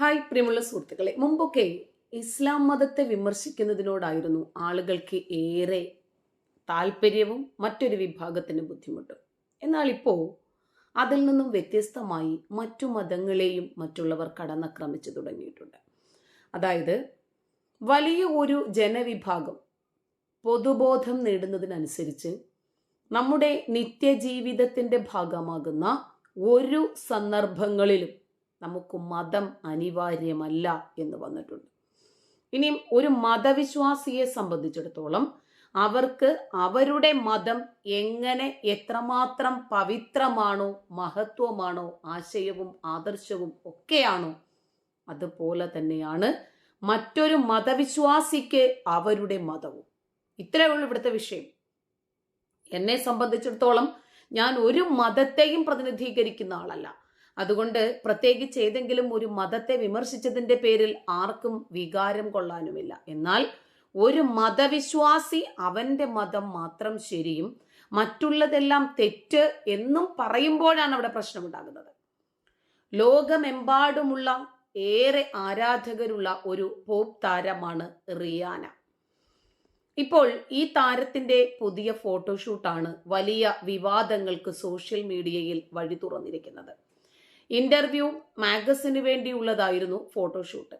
Hi പ്രിയമുള്ള സുഹൃത്തുക്കളെ. മുമ്പൊക്കെ ഇസ്ലാം മതത്തെ വിമർശിക്കുന്നതിനോടായിരുന്നു ആളുകൾക്ക് ഏറെ താല്പര്യവും മറ്റൊരു വിഭാഗത്തിന് ബുദ്ധിമുട്ടും. എന്നാൽ ഇപ്പോൾ അതിൽ നിന്നും വ്യത്യസ്തമായി മറ്റു മതങ്ങളെയും മറ്റുള്ളവർ കടന്നാക്രമിച്ചു തുടങ്ങിയിട്ടുണ്ട്. അതായത് വലിയ ഒരു ജനവിഭാഗം പൊതുബോധം നേടുന്നതിനനുസരിച്ച് നമ്മുടെ നിത്യജീവിതത്തിന്റെ ഭാഗമാകുന്ന ഒരു സന്ദർഭങ്ങളിലും നമുക്ക് മതം അനിവാര്യമല്ല എന്ന് വന്നിട്ടുണ്ട്. ഇനിയും ഒരു മതവിശ്വാസിയെ സംബന്ധിച്ചിടത്തോളം അവർക്ക് അവരുടെ മതം എങ്ങനെ എത്രമാത്രം പവിത്രമാണോ മഹത്വമാണോ ആശയവും ആദർശവും ഒക്കെയാണോ അതുപോലെ തന്നെയാണ് മറ്റൊരു മതവിശ്വാസിക്ക് അവരുടെ മതവും. ഇത്രയേ ഉള്ളൂ ഇവിടുത്തെ വിഷയം. എന്നെ സംബന്ധിച്ചിടത്തോളം ഞാൻ ഒരു മതത്തെയും പ്രതിനിധീകരിക്കുന്ന ആളല്ല. അതുകൊണ്ട് പ്രത്യേകിച്ച് ഏതെങ്കിലും ഒരു മതത്തെ വിമർശിച്ചതിന്റെ പേരിൽ ആർക്കും വികാരം കൊള്ളാനുമില്ല. എന്നാൽ ഒരു മതവിശ്വാസി അവന്റെ മതം മാത്രം ശരിയും മറ്റുള്ളതെല്ലാം തെറ്റ് എന്നും പറയുമ്പോഴാണ് അവിടെ പ്രശ്നമുണ്ടാകുന്നത്. ലോകമെമ്പാടുമുള്ള ഏറെ ആരാധകരുള്ള ഒരു പോപ്പ് താരമാണ് റിയാന. ഇപ്പോൾ ഈ താരത്തിന്റെ പുതിയ ഫോട്ടോഷൂട്ടാണ് വലിയ വിവാദങ്ങൾക്ക് സോഷ്യൽ മീഡിയയിൽ വഴി തുറന്നിരിക്കുന്നത്. ഇന്റർവ്യൂ മാഗസിന് വേണ്ടിയുള്ളതായിരുന്നു ഫോട്ടോഷൂട്ട്.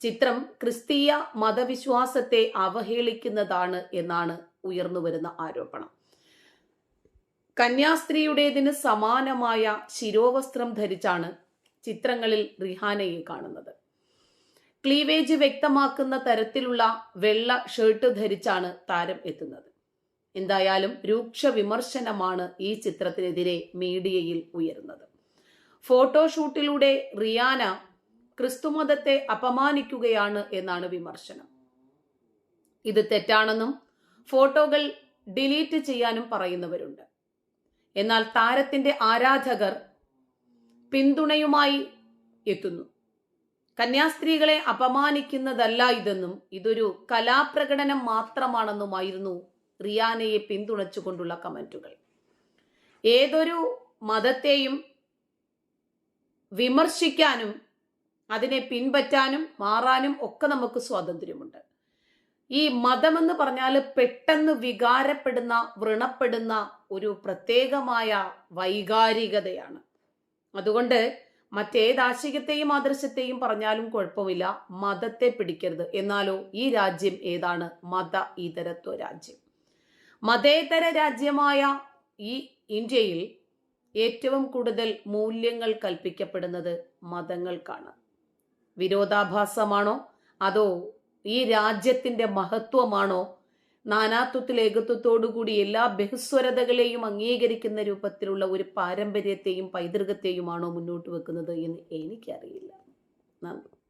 ചിത്രം ക്രിസ്തീയ മതവിശ്വാസത്തെ അവഹേളിക്കുന്നതാണ് എന്നാണ് ഉയർന്നുവരുന്ന ആരോപണം. കന്യാസ്ത്രീയുടേതിന് സമാനമായ ശിരോവസ്ത്രം ധരിച്ചാണ് ചിത്രങ്ങളിൽ റിഹാനയെ കാണുന്നത്. ക്ലീവേജ് വ്യക്തമാക്കുന്ന തരത്തിലുള്ള വെള്ള ഷർട്ട് ധരിച്ചാണ് താരം എത്തുന്നത്. എന്തായാലും രൂക്ഷ വിമർശനമാണ് ഈ ചിത്രത്തിനെതിരെ മീഡിയയിൽ ഉയരുന്നത്. ഫോട്ടോഷൂട്ടിലൂടെ റിയാന ക്രിസ്തുമതത്തെ അപമാനിക്കുകയാണ് എന്നാണ് വിമർശനം. ഇത് തെറ്റാണെന്നും ഫോട്ടോകൾ ഡിലീറ്റ് ചെയ്യാനും പറയുന്നവരുണ്ട്. എന്നാൽ താരത്തിന്റെ ആരാധകർ പിന്തുണയുമായി എത്തുന്നു. കന്യാസ്ത്രീകളെ അപമാനിക്കുന്നതല്ല ഇതെന്നും ഇതൊരു കലാപ്രകടനം മാത്രമാണെന്നുമായിരുന്നു റിയാനയെ പിന്തുണച്ചുകൊണ്ടുള്ള കമന്റുകൾ ഏതൊരു മതത്തെയും വിമർശിക്കാനും അതിനെ പിൻപറ്റാനും മാറാനും ഒക്കെ നമുക്ക് സ്വാതന്ത്ര്യമുണ്ട്. ഈ മതമെന്ന് പറഞ്ഞാൽ പെട്ടെന്ന് വികാരപ്പെടുന്ന വ്രണപ്പെടുന്ന ഒരു പ്രത്യേകമായ വൈകാരികതയാണ്. അതുകൊണ്ട് മറ്റേതാശികത്തെയും ആദർശത്തെയും പറഞ്ഞാലും കുഴപ്പമില്ല. മതത്തെ പിടിക്കരുത്. എന്നാലോ ഈ രാജ്യം ഏതാണ്? മത ഇതരത്വ രാജ്യം. മതേതര രാജ്യമായ ഈ ഇന്ത്യയിൽ ഏറ്റവും കൂടുതൽ മൂല്യങ്ങൾ കൽപ്പിക്കപ്പെടുന്നത് മതങ്ങൾക്കാണ്. വിരോധാഭാസമാണോ? അതോ ഈ രാജ്യത്തിന്റെ മഹത്വമാണോ? നാനാത്വത്തിൽ ഏകത്വത്തോടുകൂടി എല്ലാ ബഹുസ്വരതകളെയും അംഗീകരിക്കുന്ന രൂപത്തിലുള്ള ഒരു പാരമ്പര്യത്തെയും പൈതൃകത്തെയുമാണോ മുന്നോട്ട് വെക്കുന്നത് എന്ന് എനിക്കറിയില്ല. നന്ദി.